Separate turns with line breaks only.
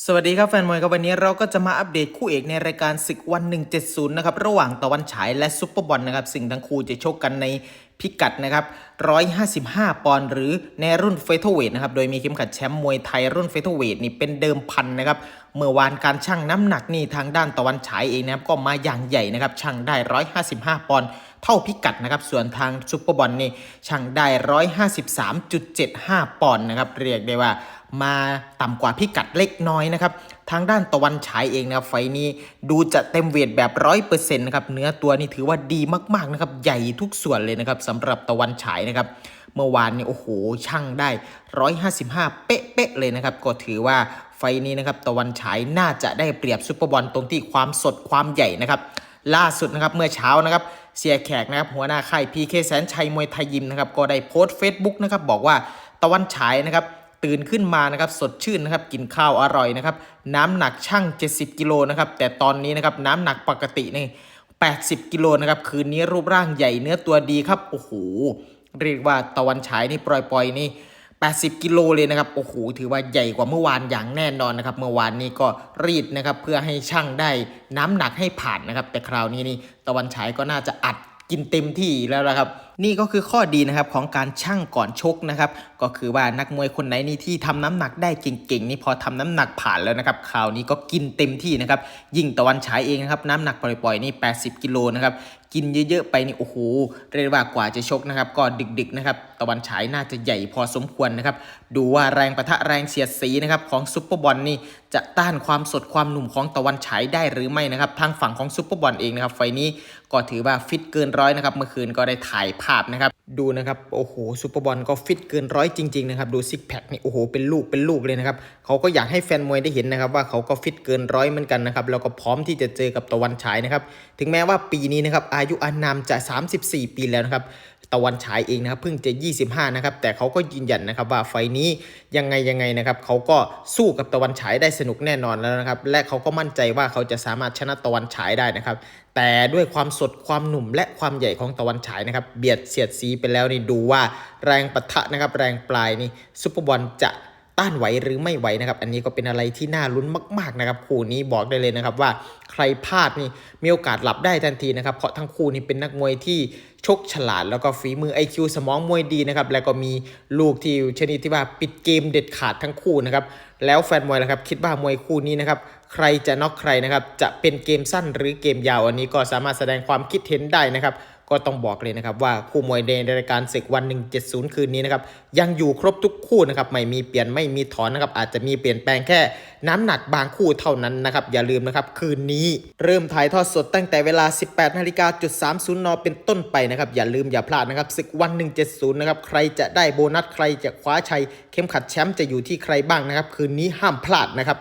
สวัสดีครับแฟนมวยครับวันนี้เราก็จะมาอัปเดตคู่เอกในรายการศึกวัน 170 นะครับ ระหว่างตะวันฉายและซุปเปอร์บอลนะครับซึ่งทั้งคู่จะชกกันในพิกัดนะครับ 155 ปอนด์หรือในรุ่นเฟเธอร์เวทนะครับ โดยมีเข็มขัดแชมป์มวยไทยรุ่นเฟเธอร์เวทนี่เป็นเดิมพันนะครับ เมื่อวานการชั่งน้ำหนักนี่ทางด้านตะวันฉายเองนะครับก็มาอย่างใหญ่นะครับชั่งได้ 155 ปอนด์ เท่าพิกัดนะครับ ส่วนทางซุปเปอร์บอลนี่ชั่งได้ 153.75 ปอนด์นะครับ เรียกได้ว่ามาต่ำกว่าพิกัดเล็กน้อยนะครับทางด้านตะวันฉายเองนะครับไฟนี้ดูจะเต็มเวทแบบร้อยเปอร์เซ็นต์นะครับเนื้อตัวนี่ถือว่าดีมากๆนะครับใหญ่ทุกส่วนเลยนะครับสำหรับตะวันฉายนะครับเมื่อวานนี่โอ้โหช่างได้ 155 เป๊ะๆเลยนะครับก็ถือว่าไฟนี้นะครับตะวันฉายน่าจะได้เปรียบซุปเปอร์บอลตรงที่ความสดความใหญ่นะครับ ล่าสุดนะครับเมื่อเช้านะครับเสียแขกนะครับหัวหน้าค่ายพีเคแสนชัยมวยไทยยิมนะครับก็ได้โพสต์ Facebook นะครับบอกว่าตะวันฉายนะครับตื่นขึ้นมานะครับสดชื่นนะครับกินข้าวอร่อยนะครับน้ำหนักช่าง 70 กิโลนะครับแต่ตอนนี้นะครับน้ำหนักปกตินี่80 กิโลนะครับคืนนี้รูปร่างใหญ่เนื้อตัวดีครับโอ้โหเรียกว่าตะวันฉายนี่ปล่อยๆนี่ 80 กิโลเลยนะครับ โอ้โห ถือว่าใหญ่กว่าเมื่อวานอย่างแน่นอนนะครับ เมื่อวานนี้ก็รีดนะครับ เพื่อให้ช่างได้น้ำหนักให้ผ่านนะครับ แต่คราวนี้นี่ตะวันฉายก็น่าจะอัดกินเต็มที่แล้วนะครับนี่ก็คือข้อดีนะครับของการชั่งก่อนชกนะครับ ก็คือว่านักมวยคนไหนนี่ที่ทำน้ำหนักได้เก่งๆนี่พอทำน้ำหนักผ่านแล้วนะครับคราวนี้ก็กินเต็มที่นะครับ ยิ่งตะวันฉายเองนะครับน้ำหนักปล่อยๆนี่ 80 กิโลนะครับกินเยอะๆไปนี่โอ้โหเรียกว่ากว่าจะชกนะครับก็ดึกๆนะครับตะวันฉายน่าจะใหญ่พอสมควรนะครับดูว่าแรงประทะแรงเสียดสีนะครับของซุปเปอร์บอลนี่จะต้านความสดความหนุ่มของตะวันฉายได้หรือไม่นะครับทางฝั่งของซุปเปอร์บอลเองนะครับไฟนี้ก็ถือว่าฟิตเกินร้อยนะครับเมื่อคืนก็ได้ถ่ายภาพนะครับ ดูนะครับ โอ้โหซุปเปอร์บอลก็ฟิตเกินร้อยจริงๆนะครับ ดูซิกแพคนี่โอ้โหเป็นลูกเป็นลูกเลยนะครับเขาก็อยากให้แฟนมวยได้เห็นนะครับ ว่าเขาก็ฟิตเกินร้อยเหมือนกันนะครับแล้วก็พร้อมที่จะเจอกับตะวันฉายนะครับ ถึงแม้ว่าปีนี้นะครับอายุอานามจะ 34 ปีแล้วนะครับตะวันฉายเองนะครับเพิ่งจะ 25 นะครับ แต่เขาก็ยืนยันนะครับว่าไฟนี้ยังไงยังไงนะครับเขาก็สู้กับตะวันฉายได้สนุกแน่นอนแล้วนะครับ และเขาก็มั่นใจว่าเขาจะสามารถชนะตะวันฉายได้นะครับแต่ด้วยความสดความหนุ่มและความใหญ่ของตะวันฉายนะครับ เบียดเสียดสีไปแล้วนี่ดูว่าแรงปะทะนะครับ แรงปลายนี่ซุปเปอร์บอลจะ ต้านไหวหรือไม่ไหวนะครับ อันนี้ก็เป็นอะไรที่น่าลุ้นมาก ๆนะครับ คู่นี้บอกได้เลยนะครับว่าใครพลาดนี่มีโอกาสหลับได้ทันทีนะครับ เพราะทั้งคู่นี่เป็นนักมวยที่ชกฉลาด แล้วก็ฝีมือ IQ สมองมวยดีนะครับ แล้วก็มีลูกที่ชนิดที่ว่าปิดเกมเด็ดขาดทั้งคู่นะครับ แล้วแฟนมวยล่ะครับ คิดว่ามวยคู่นี้นะครับ ใครจะน็อกใครนะครับ จะเป็นเกมสั้นหรือเกมยาว อันนี้ก็สามารถแสดงความคิดเห็นได้นะครับ ก็ต้องบอกเลยนะครับว่าคู่มวยในรายการศึกวัน 170 คืนนี้นะครับยังอยู่ครบทุกคู่นะครับไม่มีเปลี่ยนไม่มีถอนนะครับอาจจะมีเปลี่ยนแปลงแค่น้ำหนักบางคู่เท่านั้นนะครับอย่าลืมนะครับคืนนี้เริ่มถ่ายทอดสดตั้งแต่เวลา 18นาฬิกาจุด30นเป็นต้นไปนะครับอย่าลืมอย่าพลาดนะครับศึกวัน 170 นะครับใครจะได้โบนัสใครจะคว้าชัยเข้มขัดแชมป์จะอยู่ที่ใครบ้างนะครับคืนนี้ห้ามพลาดนะครับ